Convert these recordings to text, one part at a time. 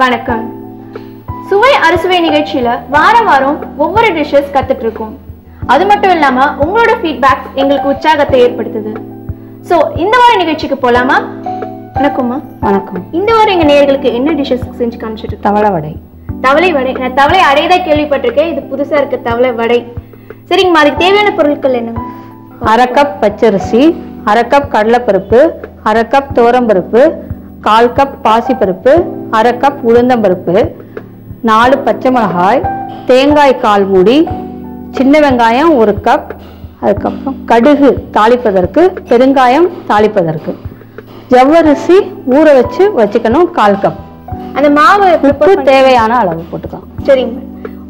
வணக்கம். சுவை அறுசுவை நிகழ்ச்சியில வாரம் வாரம் ஒவ்வொரு டிஷ்ஷஸ் கத்துட்டு இருக்கோம் அது மட்டும் இல்லாம உங்களோட ஃபீட்பேக்ஸ் எங்களுக்கு உற்சாகத்தை ஏற்படுத்துது. சோ இந்த வார நிகழ்ச்சிக்கு போலாமா? வணக்கம்மா. வணக்கம். இந்த வாரம் எங்க நேயர்களுக்கு என்ன டிஷ்ஷஸ் செஞ்சு காமிச்சிட்டு தவளை வடை. தவளை வடை. நான் தவளை அடை தான் கேள்விப்பட்டிருக்கேன். இது புதுசா இருக்கு தவளை வடை. சரிங்கம்மா அதுக்கு தேவையான பொருட்கள் என்னங்க அரை கப் பச்சரிசி அரை கப் கடலைப்பருப்பு அரை கப் துவரம்பருப்பு கால் கப் பாசிப்பருப்பு அரை கப் உளுந்தம்பருப்பு நாலு பச்சை மிளகாய் தேங்காய் கால் மூடி சின்ன வெங்காயம் ஒரு கப் அதுக்கப்புறம் கடுகு தாளிப்பதற்கு பெருங்காயம் தாளிப்பதற்கு. ஜவ்வரிசி ஊற வச்சு வச்சுக்கணும்? கால் கப் அந்த மாவு உப்பு தேவையான அளவு போட்டுக்கலாம். சரிங்க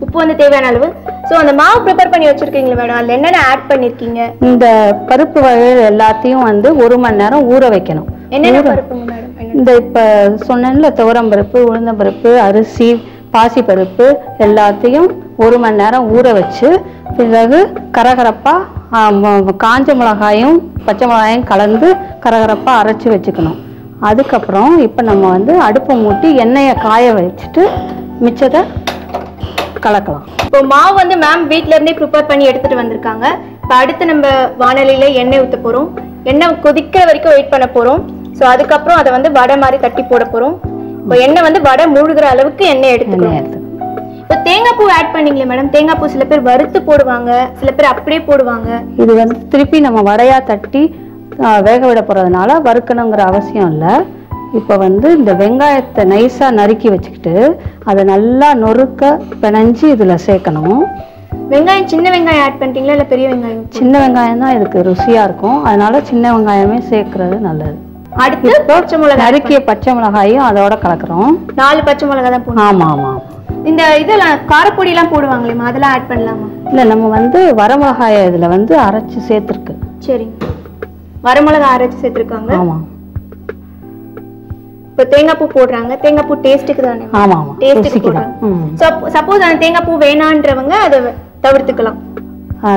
உப்பு வந்து தேவையான அளவு. சோ அந்த மாவு ப்ரிப்பேர் பண்ணி வச்சிருக்கீங்களா மேடம்? அதுல என்னென்ன ஆட் பண்ணிருக்கீங்க? இந்த பருப்பு வகைகள் எல்லாத்தையும் வந்து ஒரு மணி நேரம் ஊற வைக்கணும். என்னென்ன பருப்புங்க மேடம்? இந்த இப்போ சொன்னேன்ல துவரம்பருப்பு உளுந்தம்பருப்பு அரிசி பாசிப்பருப்பு எல்லாத்தையும் ஒரு மணி நேரம் ஊற வச்சு பிறகு கரகரப்பாக காஞ்ச மிளகாயும் பச்சை மிளகாயும் கலந்து கரகரப்பாக அரைச்சி வச்சுக்கணும். அதுக்கப்புறம் இப்போ நம்ம வந்து அடுப்பை மூட்டி எண்ணெயை காய வச்சுட்டு மிச்சத்தை கலக்கலாம். இப்போ மாவு வந்து மேம் வீட்ல இருந்தே ப்ரிப்பேர் பண்ணி எடுத்துட்டு வந்திருக்காங்க. இப்போ அடுத்து நம்ம வானலியில எண்ணெய் ஊற்ற போகிறோம் எண்ணெய் கொதிக்கிற வரைக்கும் வெயிட் பண்ண போகிறோம் ஸோ அதுக்கப்புறம் அதை வந்து வடை மாதிரி தட்டி போட போறோம். இப்போ எண்ணெய் வந்து வடை மூழ்கிற அளவுக்கு எண்ணெய் எடுத்துக்கணும். எடுத்து இப்போ தேங்காய் பூ ஆட் பண்ணீங்களே மேடம் தேங்காய் பூ சில பேர் வறுத்து போடுவாங்க சில பேர் அப்படியே போடுவாங்க. இது வந்து திருப்பி நம்ம வடையா தட்டி வேக விட போறதுனால வறுக்கணுங்கிற அவசியம் இல்லை. இப்போ வந்து இந்த வெங்காயத்தை நைஸாக நறுக்கி வச்சுக்கிட்டு அதை நல்லா நொறுக்க பிணைஞ்சு இதில் சேர்க்கணும். வெங்காயம் சின்ன வெங்காயம் ஆட் பண்ணிட்டீங்களா? இல்ல பெரிய வெங்காயம்? சின்ன வெங்காயம் தான் இதுக்கு ருசியாக இருக்கும். அதனால சின்ன வெங்காயமே சேர்க்கறது நல்லது. அடுத்து பச்சை மிளகாய் நறுக்கிய பச்சை மிளகாயும் அதோட கலக்குறோம். நாலு பச்சை மிளகாய் தான் போடணும் ஆமாம் ஆமாம் இந்த இதெல்லாம் காரப்பொடி எல்லாம் போடுவாங்களேம்மா அதெல்லாம் ஆட் பண்ணலாமா? இல்லை நம்ம வந்து வரமிளகாயை இதில் வந்து அரைச்சி சேர்த்துருக்கு. சரிங்க வரமிளகாய் அரைச்சு சேர்த்துருக்காங்க. ஆமாம் இப்போ தேங்காய் பூ போடுறாங்க தேங்காய் பூ டேஸ்ட்டுக்கு தானே ஆமாம் ஆமாம் டேஸ்ட்டுக்கு போடுறாங்க. சப்போஸ் அந்த தேங்காய் பூ வேணான்றவங்க அதை தவிர்த்துக்கலாம். ஆ,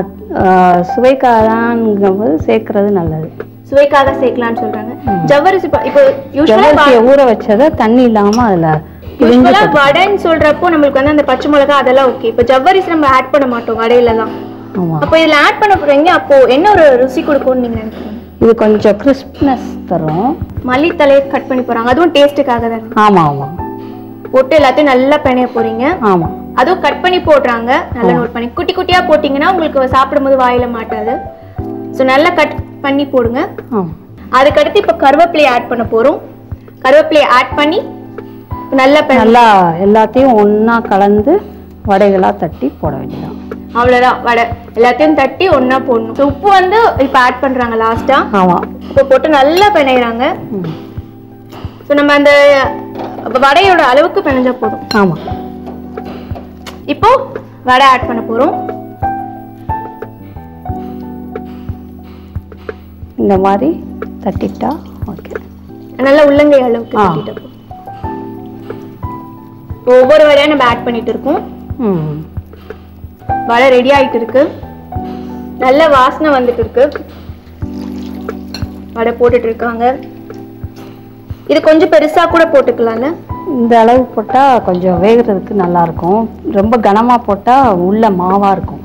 சுவைக்காதான்ங்கும்போது சேர்க்கறது நல்லது. சுவைக்காக சேர்க்கலாம்னு சொல்றாங்க. ஜவ்வரிசி இப்போ யூஸ்வலா ஊற வச்சதை தண்ணி இல்லாம அதுல யூஸ்வலா வடைன்னு சொல்றப்போ நம்மளுக்கு வந்து அந்த பச்சை மிளகாய் அதெல்லாம் ஓகே இப்போ ஜவ்வரிசி நம்ம ஆட் பண்ண மாட்டோம் வடையில தான். அப்போ இதுல ஆட் பண்ண போறீங்க அப்போ? என்ன ஒரு ருசி கொடுக்கும்னு நீங்க நினைக்கிறீங்க? இது கொஞ்சம் கிறிஸ்ப்னஸ் தரும். மல்லித்தலையை கட் பண்ணி போறாங்க. அதுவும் டேஸ்ட்டுக்காக தானே? ஆமா ஆமா. போட்டு எல்லாத்தையும் நல்லா பிணைய போறீங்க. ஆமா. அதுவும் கட் பண்ணி போடுறாங்க. நல்லா நோட் பண்ணி. குட்டி குட்டியா போட்டீங்கன்னா உங்களுக்கு சாப்பிடும்போது வாயில மாட்டாது. ஸோ நல்லா கட் பண்ணி போடுங்க. அதுக்கடுத்து இப்போ கருவேப்பிலையை ஆட் பண்ண போறோம். கருவேப்பிலையை ஆட் பண்ணி நல்லா நல்லா எல்லாத்தையும் ஒண்ணா கலந்து வடைகளா தட்டி போட வேண்டியதான் அவ்வளவுதான். வடை எல்லாத்தையும் தட்டி ஒண்ணா போடணும். So, உப்பு வந்து இப்போ ஆட் பண்றாங்க லாஸ்டா ஆமா. உப்பு போட்டு நல்லா பிணையிறாங்க. ஸோ நம்ம அந்த வடையோட அளவுக்கு பிணைஞ்சா போதும். ஆமா. இப்போ வடை ஆட் பண்ண போறோம். இந்த மாதிரி தட்டிட்டா ஓகே நல்லா உள்ளங்கை அளவுக்கு. தட்டிட்டு ஒவ்வொரு வடையா நம்ம ஆட் பண்ணிட்டு இருக்கோம். வடை ரெடி ஆயிட்டு இருக்கு. நல்ல வாசனை வந்துட்டு இருக்கு. வடை போட்டுட்டு இருக்காங்க. இது கொஞ்சம் பெருசா கூட போட்டுக்கலாம்ல இந்த அளவு போட்டா கொஞ்சம் வேகிறதுக்கு நல்லா இருக்கும். ரொம்ப கனமா போட்டா உள்ள மாவா இருக்கும்.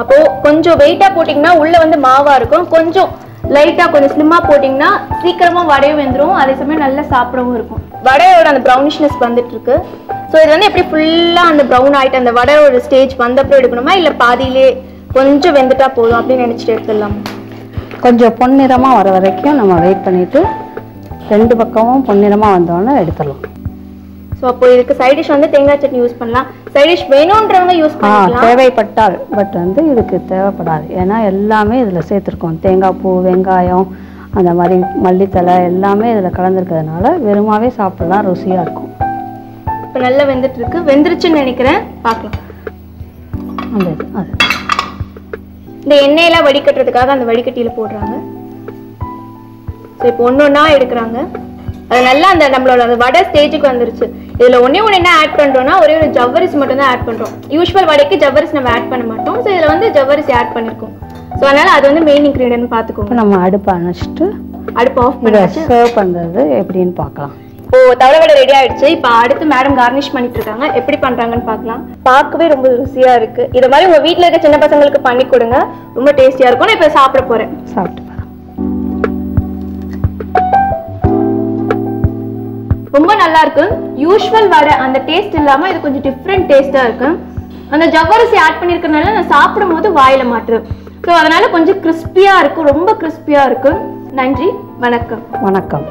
அப்போ கொஞ்சம் வெயிட்டா போட்டிங்கன்னா உள்ள வந்து மாவா இருக்கும். கொஞ்சம் லைட்டா கொஞ்சம் ஸ்லிம்மா போட்டிங்கன்னா சீக்கிரமா வடையும் வெந்துரும். அதே சமயம் நல்லா சாப்பிடவும் இருக்கும். வடையோட அந்த ப்ரௌனிஷ்னஸ் வந்துட்டு இருக்கு ஸோ இது வந்து எப்படி ஃபுல்லா அந்த ப்ரௌன் ஆயிட்டு அந்த வடையோட ஸ்டேஜ் வந்தப்பறம் எடுக்கணுமா? இல்ல பாதியிலே கொஞ்சம் வெந்துட்டா போதும் அப்படின்னு நினைச்சிட்டு எடுத்துடலாம்? கொஞ்சம் பொன்னிறமா வர வரைக்கும் நம்ம வெயிட் பண்ணிட்டு ரெண்டு பக்கமும் பொன்னிறமா வந்தோடனே எடுத்துடலாம். ஸோ அப்போ இதுக்கு சைட் டிஷ் வந்து தேங்காய் சட்னி யூஸ் பண்ணலாம். சைட் டிஷ் வேணுன்றவங்க யூஸ் ஆ பண்ணிக்கலாம். தேவைப்பட்டால் பட் வந்து இதுக்கு தேவைப்படாது. ஏன்னா எல்லாமே இதில் சேர்த்துருக்கோம். தேங்காய் பூ வெங்காயம் அந்த மாதிரி மல்லித்தலை எல்லாமே இதில் கலந்துருக்கிறதுனால வெறுமாவே சாப்பிடலாம். ருசியாக இருக்கும். இப்போ நல்லா வெந்துட்டு இருக்கு வெந்துருச்சுன்னு நினைக்கிறேன். பார்க்கலாம். அந்த அது. இந்த எண்ணெயெல்லாம் வடிகட்டுறதுக்காக அந்த வடிகட்டியில போடுறாங்க. ஸோ இப்போ ஒன்று ஒன்றா எடுக்கிறாங்க. அது நல்லா அந்த நம்மளோட அந்த வடை ஸ்டேஜுக்கு வந்துருச்சு. இதில் ஒன்றே ஒன்று என்ன ஆட் பண்ணுறோம்னா ஒரே ஒரு ஜவ்வரிசி மட்டும் தான் ஆட் பண்ணுறோம் யூஸ்வல் வடைக்கு ஜவ்வரிசி நம்ம ஆட் பண்ண மாட்டோம். ஸோ இதில் வந்து ஜவ்வரிசி ஆட் பண்ணியிருக்கோம் ஸோ அதனால அது வந்து மெயின் இன்க்ரீடியன்ட் பார்த்துக்கோங்க நம்ம அடுப்பை அணைச்சிட்டு அடுப்பு ஆஃப் பண்ணியாச்சு. சர்வ் பண்ணுறது எப்படின்னு பார்க்கலாம். ஓ தவளை வடை ரெடி ஆயிடுச்சு. இப்போ அடுத்து மேடம் கார்னிஷ் பண்ணிட்டு இருக்காங்க. எப்படி பண்றாங்கன்னு பார்க்கலாம். பார்க்கவே ரொம்ப ருசியா இருக்கு. இது மாதிரி உங்க வீட்ல இருக்க சின்ன பசங்களுக்கு பண்ணி கொடுங்க. ரொம்ப டேஸ்டியா இருக்கும். நான் இப்போ சாப்பிட போறேன். சாப்பிட்டு ரொம்ப நல்லா இருக்கு யூஸ்வல் வர அந்த டேஸ்ட் இல்லாம இது கொஞ்சம் டிஃப்ரெண்ட் டேஸ்டா இருக்கு. அந்த ஜவ்வரிசி ஆட் பண்ணிருக்கனால நான் சாப்பிடும் போது வாயில மாட்டுறேன் ஸோ அதனால கொஞ்சம் கிறிஸ்பியா இருக்கும் ரொம்ப கிறிஸ்பியா இருக்கு. நன்றி வணக்கம். வணக்கம்.